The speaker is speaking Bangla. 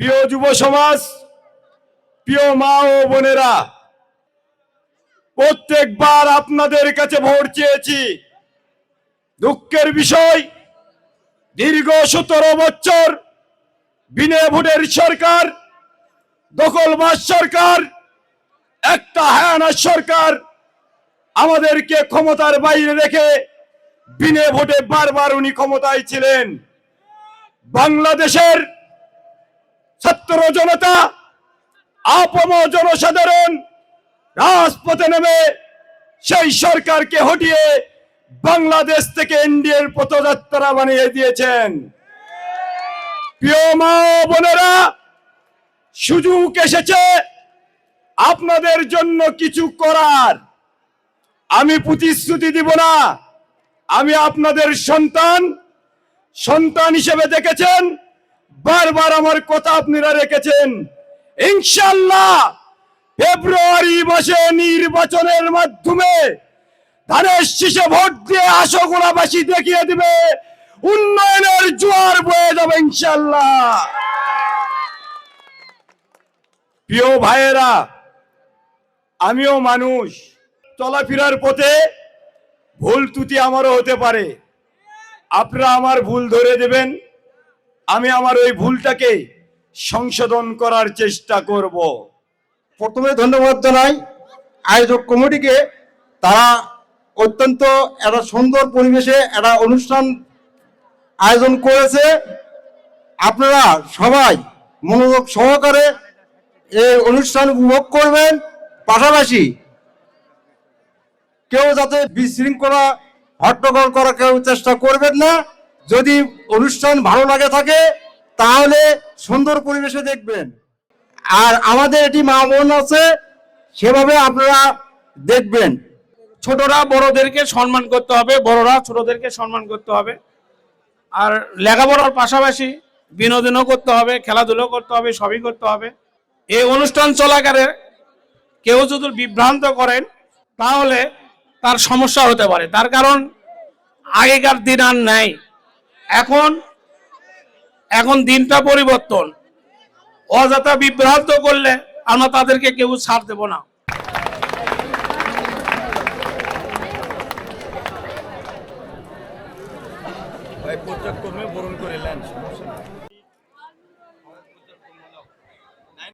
প্রিয় যুব সমাজ, প্রিয় মা ও বোনেরা, প্রত্যেকবার আপনাদের কাছে ভোট চেয়েছি। দুঃখের বিষয়, দীর্ঘ সতেরো বছর বিনা ভোটের সরকার, দখলবাজ সরকার, একটা হায়ানা সরকার আমাদেরকে ক্ষমতার বাইরে রেখে বিনে ভোটে বারবার উনি ক্ষমতায় ছিলেন। বাংলাদেশের ছাত্র জনতা, আপম জনসাধারণ, রাজপথে নেমে সেই সরকারকে হটিয়ে বাংলাদেশ থেকে ইন্ডিয়ার পথযাত্রা বানিয়ে দিয়েছেন। প্রিয় মা বোনেরা, সুযোগ এসেছে আপনাদের জন্য কিছু করার। আমি প্রতিশ্রুতি দিব না। আমি আপনাদের সন্তান সন্তান হিসেবে দেখেছেন। বারবার আমার কথা আপনারা রেখেছেন। ইনশাল্লাহ ফেব্রুয়ারি মাসে নির্বাচনের মাধ্যমে ধানের শীষে ভোট দিয়ে আশোগোলাবাসী দেখিয়ে দিবে। উন্নয়নের জোয়ার বয়ে যাবে ইনশাল্লাহ প্রিয় ভাইয়েরা, আমিও মানুষ। চলাফেরার পথে ভুল ত্রুটি আমারও হতে পারে। আপনারা আমার ভুল ধরে দেবেন। আমি আমার ওই ভুলটাকে সংশোধন করার চেষ্টা করব। প্রথমে ধন্যবাদ জানাই আয়োজক কমিটিকে। তারা অত্যন্ত একটা সুন্দর পরিবেশে একটা অনুষ্ঠান আয়োজন করেছে। আপনারা সবাই মনোযোগ সহকারে এই অনুষ্ঠান উপভোগ করবেন। পাশাপাশি কেউ যাতে বিশৃঙ্খলা হট্টগোল করা কেউ চেষ্টা করবেন না। যদি অনুষ্ঠান ভালো লাগে থাকে, তাহলে সুন্দর পরিবেশে দেখবেন। আর আমাদের এটি মা বোন আছে, সেভাবে আপনারা দেখবেন। ছোটরা বড়দেরকে সম্মান করতে হবে, বড়রা ছোটদেরকে সম্মান করতে হবে। আর লেখাপড়ার পাশাপাশি বিনোদনও করতে হবে, খেলাধুলো করতে হবে, সবই করতে হবে। এই অনুষ্ঠান চলাকালে কেউ যদি বিভ্রান্ত করেন, তাহলে তার সমস্যা হতে পারে। তার কারণ আগেকার দিন আর নাই। এখন এখন দিনটা পরিবর্তন। অযথা বিভ্রান্ত করলে আমরা তাদেরকে কেউ ছাড় দেব না। করে